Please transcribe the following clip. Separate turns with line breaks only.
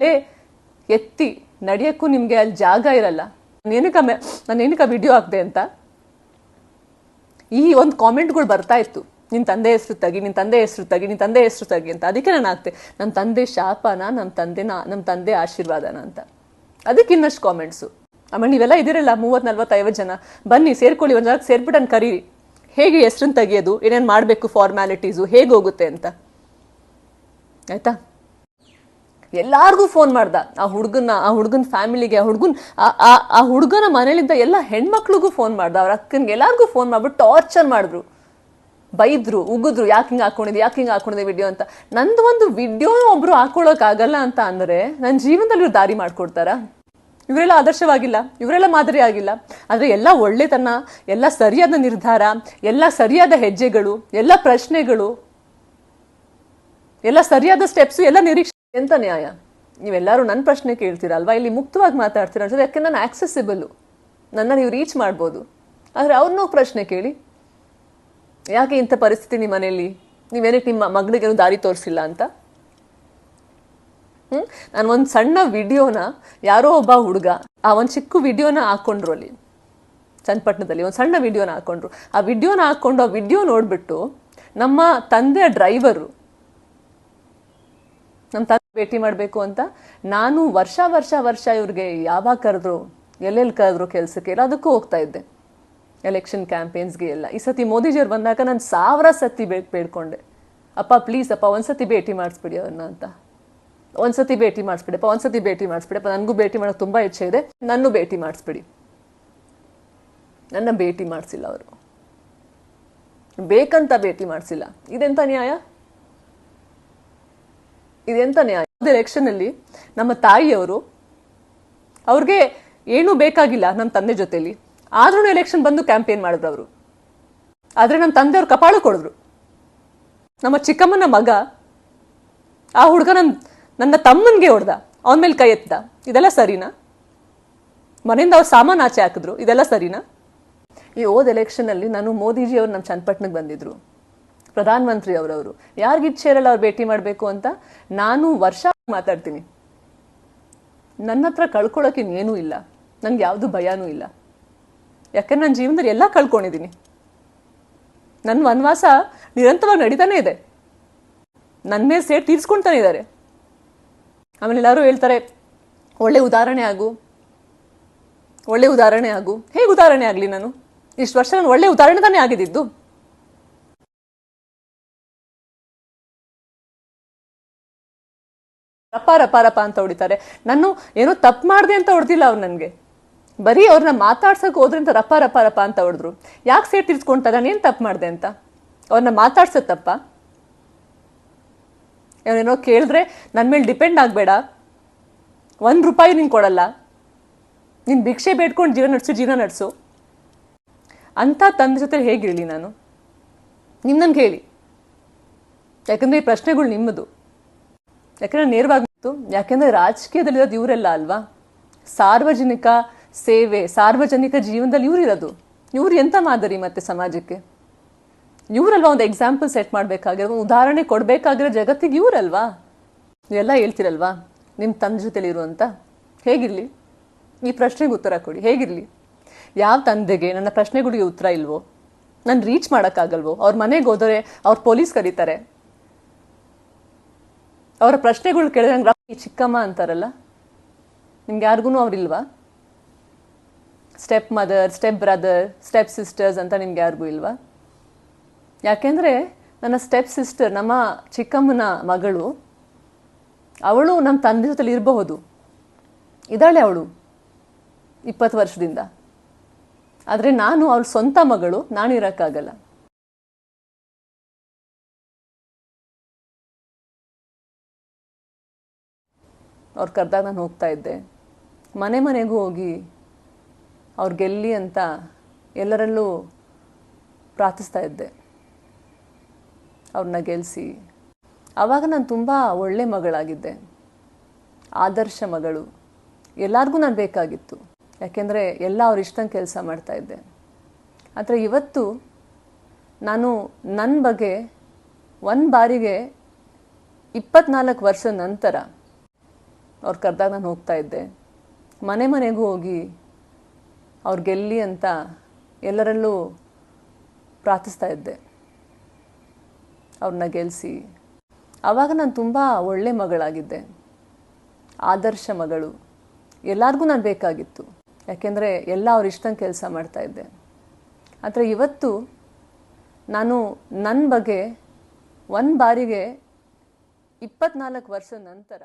ಲೇ ಎತ್ತಿ, ನಡೆಯೋಕ್ಕೂ ನಿಮಗೆ ಅಲ್ಲಿ ಜಾಗ ಇರಲ್ಲ. ನಾನೇನಕ್ಕ ನಾನು ಏನಕ್ಕ ವಿಡಿಯೋ ಹಾಕ್ದೆ ಅಂತ? ಈ ಒಂದು ಕಾಮೆಂಟ್ಗಳು ಬರ್ತಾ ಇತ್ತು. ನಿನ್ನ ತಂದೆ ಹೆಸರು ತಗಿ ನಿನ್ನ ತಂದೆ ಹೆಸರು ತಗಿ ನಿನ್ನ ತಂದೆ ಹೆಸರು ತಗಿ ಅಂತ. ಅದಕ್ಕೆ ನಾನು ಆಗ್ತೆ ನನ್ನ ತಂದೆ ಶಾಪನ ನಮ್ಮ ತಂದೆನ ನಮ್ಮ ತಂದೆ ಆಶೀರ್ವಾದನ ಅಂತ. ಅದಕ್ಕೆ ಇನ್ನಷ್ಟು ಕಾಮೆಂಟ್ಸು ಆಮೇಲೆ ನೀವೆಲ್ಲ ಇದಿರಲ್ಲ ಮೂವತ್ತು ನಲ್ವತ್ತು ಐವತ್ತು ಜನ. ಬನ್ನಿ, ಸೇರ್ಕೊಳ್ಳಿ, ಒಂದು ಜನ ಸೇರ್ಬಿಟ್ಟು ಕರೀರಿ. ಹೇಗೆ ಹೆಸ್ರನ್ನ ತೆಗಿಯೋದು? ಏನೇನು ಮಾಡಬೇಕು ಫಾರ್ಮ್ಯಾಲಿಟೀಸು ಹೇಗೆ ಹೋಗುತ್ತೆ ಅಂತ. ಆಯ್ತಾ? ಎಲ್ಲಾರ್ಗೂ ಫೋನ್ ಮಾಡ್ದ. ಆ ಹುಡುಗನ ಆ ಹುಡುಗನ ಫ್ಯಾಮಿಲಿಗೆ ಆ ಹುಡುಗನ್, ಆ ಹುಡುಗನ ಮನೇಲಿದ್ದ ಎಲ್ಲ ಹೆಣ್ಮಕ್ಳಿಗೂ ಫೋನ್ ಮಾಡ್ದ. ಅವ್ರ ಅಕ್ಕನಿಗೆ ಎಲ್ಲಾರ್ಗೂ ಫೋನ್ ಮಾಡ್ಬಿಟ್ಟು ಟಾರ್ಚರ್ ಮಾಡಿದ್ರು. ಬೈದ್ರು, ಉಗಿದ್ರು, ಯಾಕೆ ಹಿಂಗೆ ಹಾಕೊಂಡಿದ್ದೆ, ಯಾಕೆ ಹಿಂಗೆ ಹಾಕೊಂಡಿದೆ ವಿಡಿಯೋ ಅಂತ. ನಂದು ಒಂದು ವಿಡಿಯೋ ಒಬ್ರು ಹಾಕೊಳಕ್ ಆಗಲ್ಲ ಅಂತ ಅಂದ್ರೆ ನನ್ನ ಜೀವನದಲ್ಲಿ ದಾರಿ ಮಾಡ್ಕೊಡ್ತಾರ? ಇವರೆಲ್ಲ ಆದರ್ಶವಾಗಿಲ್ಲ, ಇವರೆಲ್ಲ ಮಾದರಿ ಆಗಿಲ್ಲ. ಆದ್ರೆ ಎಲ್ಲ ಒಳ್ಳೆತನ, ಎಲ್ಲ ಸರಿಯಾದ ನಿರ್ಧಾರ, ಎಲ್ಲ ಸರಿಯಾದ ಹೆಜ್ಜೆಗಳು, ಎಲ್ಲ ಪ್ರಶ್ನೆಗಳು, ಎಲ್ಲ ಸರಿಯಾದ ಸ್ಟೆಪ್ಸ್ ಎಲ್ಲ ನಿರೀಕ್ಷೆ ಎಂತ ನ್ಯಾಯ? ನೀವೆಲ್ಲರೂ ನನ್ನ ಪ್ರಶ್ನೆ ಕೇಳ್ತೀರಲ್ವಾ? ಇಲ್ಲಿ ಮುಕ್ತವಾಗಿ ಮಾತಾಡ್ತೀರ ಅನ್ಸುತ್ತೆ. ಯಾಕೆ ನಾನು ಆಕ್ಸೆಸಿಬಲ್ ನನ್ನ ನೀವು ರೀಚ್ ಮಾಡ್ಬೋದು. ಆದರೆ ಅವ್ರನ್ನೂ ಪ್ರಶ್ನೆ ಕೇಳಿ. ಯಾಕೆ ಇಂಥ ಪರಿಸ್ಥಿತಿ ನಿಮ್ಮ ಮನೆಯಲ್ಲಿ ನೀವೇನಕ್ಕೆ ನಿಮ್ಮ ಮಗಳಿಗೆ ದಾರಿ ತೋರಿಸಿಲ್ಲ ಅಂತ? ಹ್ಞೂ ನಾನು ಒಂದು ಸಣ್ಣ ವಿಡಿಯೋನ ಯಾರೋ ಒಬ್ಬ ಹುಡುಗ ಆ ಒಂದು ಚಿಕ್ಕ ವಿಡಿಯೋನ ಹಾಕೊಂಡ್ರು ಅಲ್ಲಿ. ಚನ್ನಪಟ್ಟಣದಲ್ಲಿ ಒಂದು ಸಣ್ಣ ವಿಡಿಯೋನ ಹಾಕೊಂಡ್ರು. ಆ ವಿಡಿಯೋನ ಹಾಕೊಂಡು ಆ ವಿಡಿಯೋ ನೋಡ್ಬಿಟ್ಟು ನಮ್ಮ ತಂದೆಯ ಡ್ರೈವರು ನಮ್ಮ ತಂದೆ ಭೇಟಿ ಮಾಡಬೇಕು ಅಂತ ನಾನು ವರ್ಷ ವರ್ಷ ವರ್ಷ ಇವ್ರಿಗೆ ಯಾವಾಗ ಕರೆದ್ರು, ಎಲ್ಲೆಲ್ಲಿ ಕರೆದ್ರು ಕೆಲಸಕ್ಕೆ ಎಲ್ಲದಕ್ಕೂ ಹೋಗ್ತಾ ಇದ್ದೆ. ಎಲೆಕ್ಷನ್ ಕ್ಯಾಂಪೇನ್ಸ್ಗೆ ಎಲ್ಲ. ಈ ಸತಿ ಮೋದಿಜಿಯವ್ರು ಬಂದಾಗ ನಾನು ಸಾವಿರ ಸತಿ ಬೇ, ಬೇಡ್ಕೊಂಡೆ. ಅಪ್ಪ ಪ್ಲೀಸ್ ಅಪ್ಪ, ಒಂದ್ಸತಿ ಭೇಟಿ ಮಾಡಿಸ್ಬಿಡಿ ಅವ್ರನ್ನ ಅಂತ. ಒಂದ್ಸತಿ ಭೇಟಿ ಮಾಡಿಸ್ಬಿಡಪ್ಪ ಒಂದ್ಸತಿ ಭೇಟಿ ಮಾಡಿಸ್ಬಿಡಪ್ಪ ನನಗೂ ಭೇಟಿ ಮಾಡೋಕೆ ತುಂಬ ಇಚ್ಛೆ ಇದೆ, ನನ್ನೂ ಭೇಟಿ ಮಾಡಿಸ್ಬಿಡಿ. ನನ್ನ ಭೇಟಿ ಮಾಡಿಸಿಲ್ಲ ಅವರು. ಬೇಕಂತ ಭೇಟಿ ಮಾಡಿಸಿಲ್ಲ. ಇದೆಂತ ನ್ಯಾಯ? ಇದೆಂತ ನ್ಯಾಯ ಎಲೆಕ್ಷನ್ ಅಲ್ಲಿ ನಮ್ಮ ತಾಯಿಯವರು ಅವ್ರಿಗೆ ಏನೂ ಬೇಕಾಗಿಲ್ಲ ನಮ್ಮ ತಂದೆ ಜೊತೆಲಿ. ಆದ್ರೂ ಎಲೆಕ್ಷನ್ ಬಂದು ಕ್ಯಾಂಪೇನ್ ಮಾಡಿದ್ರು ಅವರು. ಆದ್ರೆ ನಮ್ಮ ತಂದೆಯವ್ರು ಕಪಾಳು ಕೊಡಿದ್ರು. ನಮ್ಮ ಚಿಕ್ಕಮ್ಮನ ಮಗ ಆ ಹುಡುಗ ನನ್ನ ನನ್ನ ತಮ್ಮನಿಗೆ ಹೊಡೆದ. ಅವನ ಮೇಲೆ ಕೈ ಎತ್ತಿದ. ಇದೆಲ್ಲ ಸರಿನಾ? ಮನೆಯಿಂದ ಅವ್ರು ಸಾಮಾನು ಆಚೆ ಹಾಕಿದ್ರು. ಇದೆಲ್ಲ ಸರಿನಾ? ಈ ಓದ್ ಎಲೆಕ್ಷನ್ ಅಲ್ಲಿ ನಾನು ಮೋದಿಜಿ ಅವರು ನಮ್ಮ ಚನ್ನಪಟ್ಟಣಕ್ಕೆ ಬಂದಿದ್ರು. ಪ್ರಧಾನಮಂತ್ರಿ ಅವರವರು. ಯಾರಿಗೆ ಇಚ್ಛೆ ಇರಲ್ಲ ಅವ್ರು ಭೇಟಿ ಮಾಡಬೇಕು ಅಂತ ನಾನು ವರ್ಷ ಮಾತಾಡ್ತೀನಿ. ನನ್ನ ಹತ್ರ ಕಳ್ಕೊಳ್ಳೋಕೆ ಇನ್ನೇನೂ ಇಲ್ಲ. ನನಗೆ ಯಾವುದು ಭಯನೂ ಇಲ್ಲ. ಯಾಕಂದ್ರೆ ನನ್ನ ಜೀವನದಲ್ಲಿ ಎಲ್ಲ ಕಳ್ಕೊಂಡಿದ್ದೀನಿ ನನ್ನ ವನವಾಸ ನಿರಂತರವಾಗಿ ನಡೀತಾನೆ ಇದೆ. ನನ್ನ ಮೇಲೆ ಸೇರ್ ತೀರ್ಸ್ಕೊಳ್ತಾನೆ ಇದ್ದಾರೆ ಆಮೇಲೆ ಎಲ್ಲರೂ ಹೇಳ್ತಾರೆ, ಒಳ್ಳೆ ಉದಾಹರಣೆ ಆಗು. ಒಳ್ಳೆ ಉದಾಹರಣೆ ಆಗು. ಹೇಗೆ ಉದಾಹರಣೆ ಆಗಲಿ ನಾನು? ಇಷ್ಟು ವರ್ಷ ನಾನು ಒಳ್ಳೆ ಉದಾಹರಣೆ ತಾನೇ ಆಗಿದ್ದು. ರಪ್ಪ ಅಪಾರಪ್ಪ ರಪ್ಪ ಅಂತ ಹೊಡಿತಾರೆ. ನಾನು ಏನೋ ತಪ್ಪು ಮಾಡಿದೆ ಅಂತ ಹೊಡೆದಿಲ್ಲ ಅವ್ರು ನನಗೆ. ಬರೀ ಅವ್ರನ್ನ ಮಾತಾಡ್ಸಕ್ ಹೋದ್ರಿಂದ ರಪ್ಪ ರಪ್ಪ ರಪ್ಪ ಅಂತ ಹೊಡೆದ್ರು. ಯಾಕೆ ಸೇಟ್ ತಿರ್ಸ್ಕೊಂತ ನಾನು ಏನು ತಪ್ಪು ಮಾಡಿದೆ ಅಂತ? ಅವ್ರನ್ನ ಮಾತಾಡ್ಸೋ ತಪ್ಪ? ಅವನೇನೋ ಕೇಳಿದ್ರೆ ನನ್ನ ಮೇಲೆ ಡಿಪೆಂಡ್ ಆಗಬೇಡ. ಒಂದು ರೂಪಾಯಿ ನೀನು ಕೊಡಲ್ಲ. ನೀನು ಭಿಕ್ಷೆ ಬೇಡ್ಕೊಂಡು ಜೀವನ ನಡೆಸು ಜೀವನ ನಡೆಸು. ಅಂತ ತಂದೆ ಜೊತೆ ಹೇಗಿರಲಿ ನಾನು? ನಿಮ್ಮ ನನ್ಗೆ ಹೇಳಿ. ಯಾಕಂದ್ರೆ ಈ ಪ್ರಶ್ನೆಗಳು ನಿಮ್ಮದು. ಯಾಕಂದ್ರೆ ನೇರವಾಗಿತ್ತು ಯಾಕೆಂದ್ರೆ ರಾಜಕೀಯದಲ್ಲಿರೋದು ಇವರೆಲ್ಲ ಅಲ್ವಾ? ಸಾರ್ವಜನಿಕ ಸೇವೆ, ಸಾರ್ವಜನಿಕ ಜೀವನದಲ್ಲಿ ಇವ್ರಿರೋದು. ಇವ್ರು ಎಂತ ಮಾದರಿ ಮತ್ತೆ ಸಮಾಜಕ್ಕೆ? ಇವರಲ್ವಾ ಒಂದು ಎಕ್ಸಾಂಪಲ್ ಸೆಟ್ ಮಾಡಬೇಕಾಗಿರೋ, ಒಂದು ಉದಾಹರಣೆ ಕೊಡಬೇಕಾಗಿರೋ ಜಗತ್ತಿಗೆ ಇವರಲ್ವಾ? ನೀವೆಲ್ಲ ಹೇಳ್ತಿರಲ್ವಾ? ನಿಮ್ಮ ತಂದೆ ಜೊತೆಲಿ ಇರುವಂತ ಹೇಗಿರಲಿ? ಈ ಪ್ರಶ್ನೆಗೆ ಉತ್ತರ ಕೊಡಿ. ಹೇಗಿರಲಿ? ಯಾವ ತಂದೆಗೆ ನನ್ನ ಪ್ರಶ್ನೆಗಳಿಗೆ ಉತ್ತರ ಇಲ್ವೋ? ನಾನು ರೀಚ್ ಮಾಡೋಕ್ಕಾಗಲ್ವೋ? ಅವ್ರ ಮನೆಗೆ ಹೋದರೆ ಅವ್ರು ಪೊಲೀಸ್ ಕರೀತಾರೆ. ಅವರ ಪ್ರಶ್ನೆಗಳು ಕೇಳಿದ್ರೆ ಈ ಚಿಕ್ಕಮ್ಮ ಅಂತಾರಲ್ಲ? ನಿಮ್ಗೆ ಯಾರಿಗೂ ಅವ್ರಿಲ್ವಾ? Step mother step brother step sisters ಅಂತ ನಿಮ್ಗೆ ಯಾರಿಗೂ ಇಲ್ವಾ? ಯಾಕೆಂದ್ರೆ ನನ್ನ ಸ್ಟೆಪ್ ಸಿಸ್ಟರ್ ನಮ್ಮ ಚಿಕ್ಕಮ್ಮನ ಮಗಳು, ಅವಳು ನಮ್ಮ ತಂದೆ ಜೊತೆಲಿ ಇರಬಹುದು. ಇದ್ದಾಳೆ ಅವಳು ಇಪ್ಪತ್ತು ವರ್ಷದಿಂದ. ಆದರೆ ನಾನು ಅವಳ ಸ್ವಂತ ಮಗಳು, ನಾನು ಅವ್ರು ಕರೆದಾಗ ನಾನು ಹೋಗ್ತಾ ಇದ್ದೆ. ಮನೆ ಮನೆಗೂ ಹೋಗಿ ಅವ್ರು ಗೆಲ್ಲಿ ಅಂತ ಎಲ್ಲರಲ್ಲೂ ಪ್ರಾರ್ಥಿಸ್ತಾ ಇದ್ದೆ. ಅವ್ರನ್ನ ಗೆಲ್ಲಿಸಿ ಆವಾಗ ನಾನು ತುಂಬ ಒಳ್ಳೆ ಮಗಳಾಗಿದ್ದೆ. ಆದರ್ಶ ಮಗಳು. ಎಲ್ಲರಿಗೂ ನಾನು ಬೇಕಾಗಿತ್ತು. ಯಾಕೆಂದರೆ ಎಲ್ಲ ಅವ್ರ ಇಷ್ಟಂಗೆ ಕೆಲಸ ಮಾಡ್ತಾ ಇದ್ದೆ. ಆದರೆ ಇವತ್ತು ನಾನು ನನ್ನ ಬಗ್ಗೆ ಒಂದು ಬಾರಿಗೆ ಇಪ್ಪತ್ನಾಲ್ಕು ವರ್ಷ ನಂತರ ಅವ್ರು ಕರೆದಾಗ ನಾನು ಹೋಗ್ತಾ ಇದ್ದೆ. ಮನೆ ಮನೆಗೂ ಹೋಗಿ ಅವ್ರು ಗೆಲ್ಲಿ ಅಂತ ಎಲ್ಲರಲ್ಲೂ ಪ್ರಾರ್ಥಿಸ್ತಾ ಇದ್ದೆ. ಅವ್ರನ್ನ ಗೆಲ್ಲಿಸಿ ಆವಾಗ ನಾನು ತುಂಬ ಒಳ್ಳೆ ಮಗಳಾಗಿದ್ದೆ. ಆದರ್ಶ ಮಗಳು. ಎಲ್ಲರಿಗೂ ನಾನು ಬೇಕಾಗಿತ್ತು. ಯಾಕೆಂದರೆ ಎಲ್ಲ ಅವ್ರ ಇಷ್ಟಂಗೆ ಕೆಲಸ ಮಾಡ್ತಾ ಇದ್ದೆ. ಆದರೆ ಇವತ್ತು ನಾನು ನನ್ನ ಬಗ್ಗೆ ಒಂದು ಬಾರಿಗೆ ಇಪ್ಪತ್ನಾಲ್ಕು ವರ್ಷ ನಂತರ